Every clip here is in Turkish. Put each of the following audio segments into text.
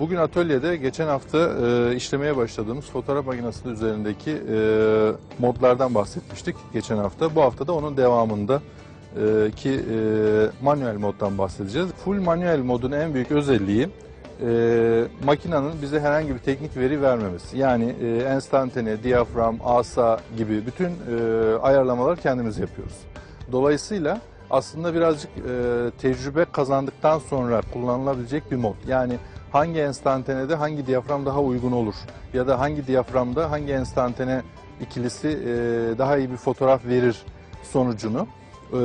Bugün atölyede geçen hafta e, işlemeye başladığımız fotoğraf makinesi üzerindeki e, modlardan bahsetmiştik geçen hafta. Bu hafta da onun devamında e, ki e, manuel moddan bahsedeceğiz. Full manuel modun en büyük özelliği e, makinenin bize herhangi bir teknik veri vermemesi. Yani e, enstantane, diyafram, asa gibi bütün e, ayarlamaları kendimiz yapıyoruz. Dolayısıyla aslında birazcık e, tecrübe kazandıktan sonra kullanılabilecek bir mod. Yani hangi enstantanede hangi diyafram daha uygun olur ya da hangi diyaframda hangi enstantane ikilisi e, daha iyi bir fotoğraf verir sonucunu e,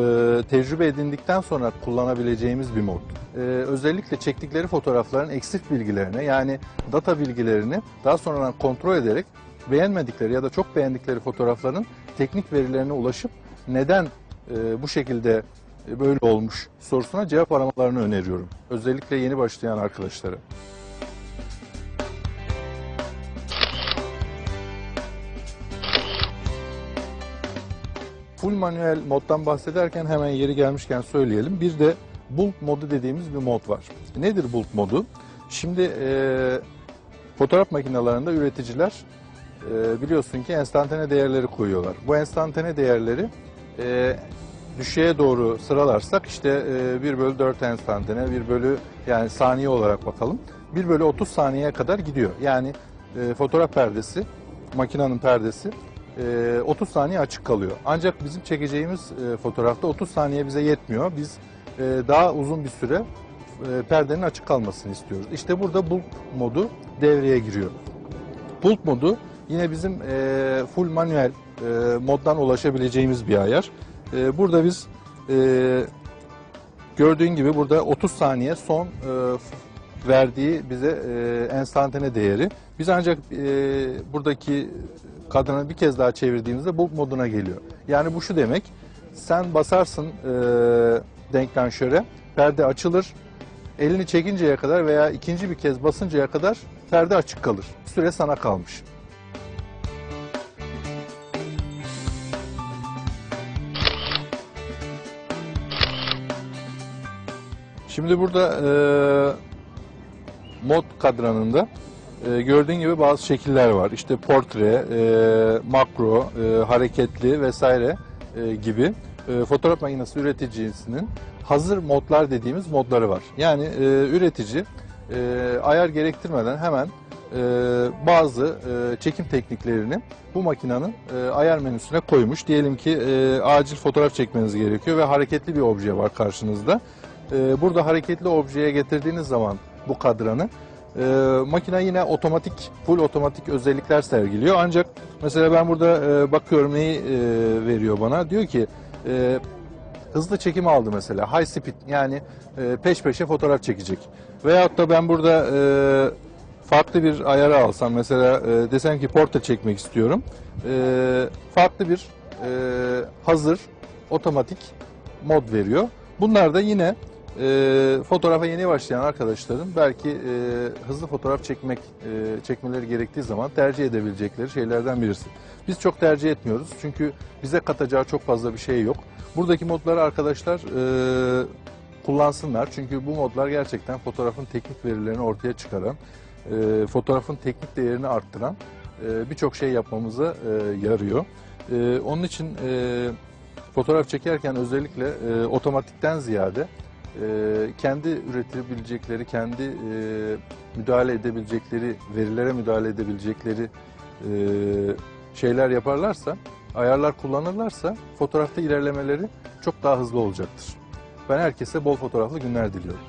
tecrübe edindikten sonra kullanabileceğimiz bir mod. E, özellikle çektikleri fotoğrafların eksik bilgilerini yani data bilgilerini daha sonradan kontrol ederek beğenmedikleri ya da çok beğendikleri fotoğrafların teknik verilerine ulaşıp neden e, bu şekilde böyle olmuş sorusuna cevap aramalarını öneriyorum. Özellikle yeni başlayan arkadaşlara. Full manuel moddan bahsederken hemen yeri gelmişken söyleyelim. Bir de bulk modu dediğimiz bir mod var. Nedir bulk modu? Şimdi e, fotoğraf makinelerinde üreticiler e, biliyorsun ki enstantane değerleri koyuyorlar. Bu enstantane değerleri e, düşeye doğru sıralarsak işte e, 1 bölü 4 enstantane, 1 bölü yani saniye olarak bakalım. 1 bölü 30 saniyeye kadar gidiyor. Yani e, fotoğraf perdesi, makinenin perdesi e, 30 saniye açık kalıyor. Ancak bizim çekeceğimiz e, fotoğrafta 30 saniye bize yetmiyor. Biz e, daha uzun bir süre perdenin açık kalmasını istiyoruz. İşte burada bulk modu devreye giriyor. Bulk modu yine bizim full manuel moddan ulaşabileceğimiz bir ayar. E, burada biz e, gördüğün gibi burada 30 saniye son e, verdiği bize e, enstantane değeri. Biz ancak e, buradaki kadranı bir kez daha çevirdiğimizde bulk moduna geliyor. Yani bu şu demek, sen basarsın e, denklanşöre, perde açılır, elini çekinceye kadar veya ikinci bir kez basıncaya kadar perde açık kalır. Süre sana kalmış. Şimdi burada e, mod kadranında e, gördüğün gibi bazı şekiller var. İşte portre, e, makro, e, hareketli vesaire e, gibi e, fotoğraf makinesi üreticisinin hazır modlar dediğimiz modları var. Yani e, üretici e, ayar gerektirmeden hemen e, bazı e, çekim tekniklerini bu makinenin e, ayar menüsüne koymuş. Diyelim ki e, acil fotoğraf çekmeniz gerekiyor ve hareketli bir obje var karşınızda. E, burada hareketli objeye getirdiğiniz zaman bu kadranı e, makine yine otomatik, full otomatik özellikler sergiliyor. Ancak mesela ben burada e, bakıyorum neyi e, veriyor bana. Diyor ki e, hızlı çekim aldı mesela. High speed yani e, peş peşe fotoğraf çekecek. Veyahut da ben burada e, farklı bir ayarı alsam mesela e, desem ki portre çekmek istiyorum. E, farklı bir e, hazır otomatik mod veriyor. Bunlar da yine e, fotoğrafa yeni başlayan arkadaşların belki e, hızlı fotoğraf çekmek e, çekmeleri gerektiği zaman tercih edebilecekleri şeylerden birisi. Biz çok tercih etmiyoruz çünkü bize katacağı çok fazla bir şey yok. Buradaki modları arkadaşlar e, kullansınlar çünkü bu modlar gerçekten fotoğrafın teknik verilerini ortaya çıkaran, e, fotoğrafın teknik değerini arttıran e, birçok şey yapmamıza e, yarıyor. E, onun için e, fotoğraf çekerken özellikle e, otomatikten ziyade kendi üretebilecekleri, kendi e, müdahale edebilecekleri, verilere müdahale edebilecekleri e, şeyler yaparlarsa, ayarlar kullanırlarsa fotoğrafta ilerlemeleri çok daha hızlı olacaktır. Ben herkese bol fotoğraflı günler diliyorum.